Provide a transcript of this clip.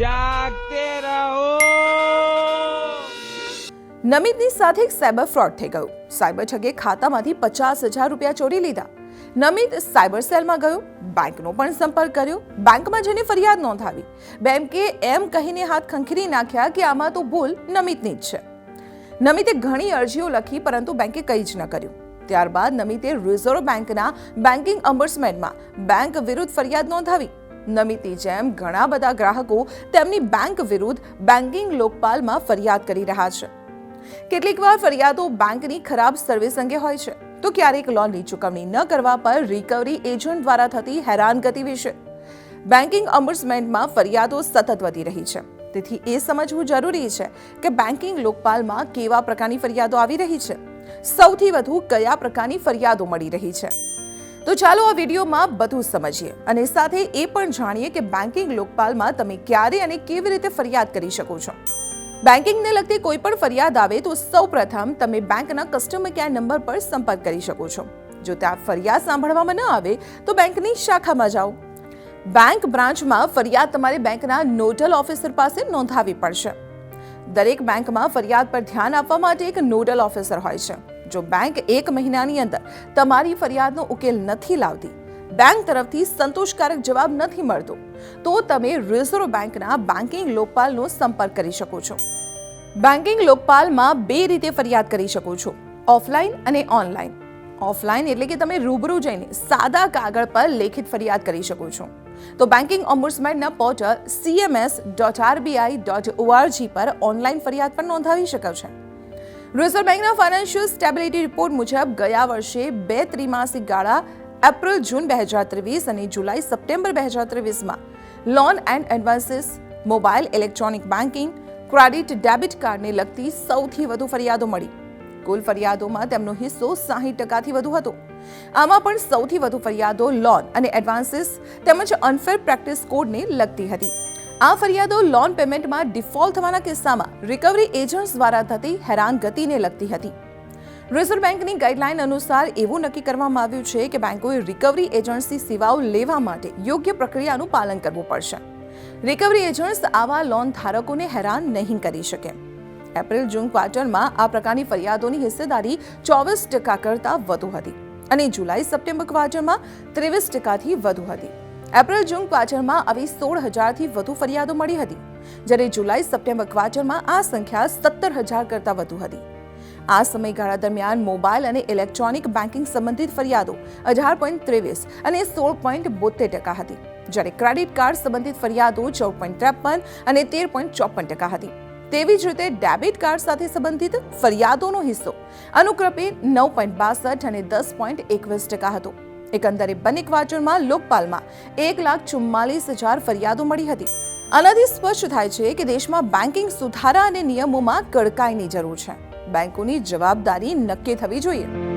જાગતે રહો. નમિતની સાથે એક સાયબર ફ્રોડ થઈ ગયું. સાયબર ઠગે ખાતામાંથી પચાસ હજાર રૂપિયા ચોરી લીધા. નમિત સાયબર સેલમાં ગયો, બેંકનો પણ સંપર્ક કર્યો, બેંકમાં જઈને ફરિયાદ નોંધાવી. બેંકે એમ કહીને હાથ ખંખેરી નાખ્યા કે આમાં તો ભૂલ નમિતની જ છે. નમિતે ઘણી અરજીઓ લખી, પરંતુ બેંકે કંઈ જ ન કર્યું. ત્યારબાદ નમિતે રિઝર્વ બેંકના બેન્કિંગ અમ્બર્સમેન્ટમાં બેંક વિરુદ્ધ ફરિયાદ નોંધાવી. નમિતની જેમ ઘણા બધા ગ્રાહકો તેમની બેંક વિરુદ્ધ બેન્કિંગ લોકપાલમાં ફરિયાદ કરી રહ્યા છે. કેટલીકવાર ફરિયાદો બેંકની ખરાબ સર્વિસ અંગે હોય છે. તો ક્યારેક લોનની ચૂકવણી ન કરવા પર રિકવરી એજન્ટ દ્વારા થતી હેરાનગતિ વિશે. બેન્કિંગ અમ્બર્સમેન્ટમાં ફરિયાદો સતત વધી રહી છે. તેથી એ સમજવું જરૂરી છે કે બેન્કિંગ લોકપાલમાં કેવા પ્રકારની ફરિયાદો આવી રહી છે. સૌથી વધુ કયા પ્રકારની ફરિયાદો મળી રહી છે. તો ચાલો આ વિડીયોમાં બધું સમજીએ અને સાથે એ પણ જાણીએ કે બેન્કિંગ લોકપાલમાં તમે ક્યારે અને કેવી રીતે ફરિયાદ કરી શકો છો. બેન્કિંગને લગતી કોઈ પણ ફરિયાદ આવે તો સૌપ્રથમ તમે બેંકના કસ્ટમર કેર નંબર પર સંપર્ક કરી શકો છો. જો ત્યાં ફરિયાદ સાંભળવામાં ન આવે તો બેંકની શાખામાં જાઓ. બેંક બ્રાન્ચમાં ફરિયાદ તમારે બેંકના નોડલ ઓફિસર પાસે નોંધાવવી પડશે. દરેક બેંકમાં ફરિયાદ પર ધ્યાન આપવા માટે એક નોડલ ઓફિસર હોય છે. જો બેંક એક મહિનાની અંદર તમારી ફરિયાદનો ઉકેલ નથી લાવતી બેંક તરફથી સંતોષકારક જવાબ નથી મળતો, તો તમે રિઝર્વ બેંકના બેન્કિંગ લોકપાલનો સંપર્ક કરી શકો છો. બેન્કિંગ લોકપાલમાં બે રીતે ફરિયાદ કરી શકો છો ઓફલાઈન અને ઓનલાઈન ઓફલાઈન એટલે કે તમે રૂબરૂ જઈને સાદા કાગળ પર લેખિત ફરિયાદ કરી શકો છો. તો banking ઓમ્બુડ્સમેનના portal CMS dot RBI dot ORG પર ઓનલાઈન ફરિયાદ પણ નોંધાવી શકો છે. રિઝર્વ બેંકના ફાઇનાન્શિયલ સ્ટેબિલિટી રિપોર્ટ મુજબ ગયા વર્ષે બે ત્રિમાસિક ગાળા એપ્રિલ, જૂન બે હજાર ત્રેવીસ અને જુલાઈ, સપ્ટેમ્બર બે હજાર ત્રેવીસમાં. Loan and advances mobile electronic banking credit, debit કાર્ડને લગતી સૌથી વધુ ફરિયાદો મળી. કુલ ફરિયાદોમાં તેમનો હિસ્સો સાહીઠ ટકાથી વધુ હતો. આમાં પણ સૌથી વધુ ફરિયાદો લોન અને એડવાન્સીસ તેમજ અનફેર પ્રેક્ટિસ કોડને લગતી હતી. આ ફરિયાદો લોન પેમેન્ટમાં ડિફોલ્ટ થવાના કિસ્સામાં રિકવરી એજન્ટ્સ દ્વારા થતી હેરાનગતિને લગતી હતી. રિઝર્વ બેંકની ગાઈડલાઈન અનુસાર એવું નક્કી કરવામાં આવ્યું છે કે બેંકોએ રિકવરી એજન્ટની સેવાઓ લેવા માટે યોગ્ય પ્રક્રિયાનું પાલન કરવું પડશે. રિકવરી એજન્ટ્સ આવા લોન ધારકોને હેરાન નહીં કરી શકે. એપ્રિલ જૂન ક્વાર્ટરમાં આ પ્રકારની ફરિયાદોની હિસ્સેદારી ચોવીસ ટકા કરતાં વધુ હતી અને જુલાઈ સપ્ટેમ્બર ક્વાર્ટરમાં ત્રેવીસ ટકાથી વધુ હતી. એપ્રિલ જૂન ક્વાર્ટરમાં આવી સોળ હજારથી વધુ ફરિયાદો મળી હતી, જ્યારે જુલાઈ સપ્ટેમ્બર ક્વાર્ટરમાં આ સંખ્યા સત્તર હજાર કરતાં વધુ હતી. આ સમયગાળા દરમિયાન મોબાઈલ અને ઇલેક્ટ્રોનિક બેન્કિંગ સંબંધિત ફરિયાદો અઢાર પોઈન્ટ ત્રેવીસ અને સોળ પોઈન્ટ બોતેર ટકા હતી, જ્યારે ક્રેડિટ કાર્ડ સંબંધિત ફરિયાદો ચૌદ પોઈન્ટ ત્રેપન અને તેર પોઈન્ટ ચોપન ટકા હતી. તેવી જ રીતે ડેબિટ કાર્ડ સાથે સંબંધિત ફરિયાદોનો હિસ્સો અનુક્રમે નવ પોઈન્ટ બાસઠ અને દસ પોઈન્ટ એકવીસ ટકા હતો. એકંદરે બંને વાંચનમાં લોકપાલમાં એક લાખ ચુમ્માલીસ હજાર ફરિયાદો મળી હતી. આનાથી સ્પષ્ટ થાય છે કે દેશમાં બેન્કિંગ સુધારા અને નિયમોમાં કડકાઈની જરૂર છે. બેન્કોની જવાબદારી નક્કી થવી જોઈએ.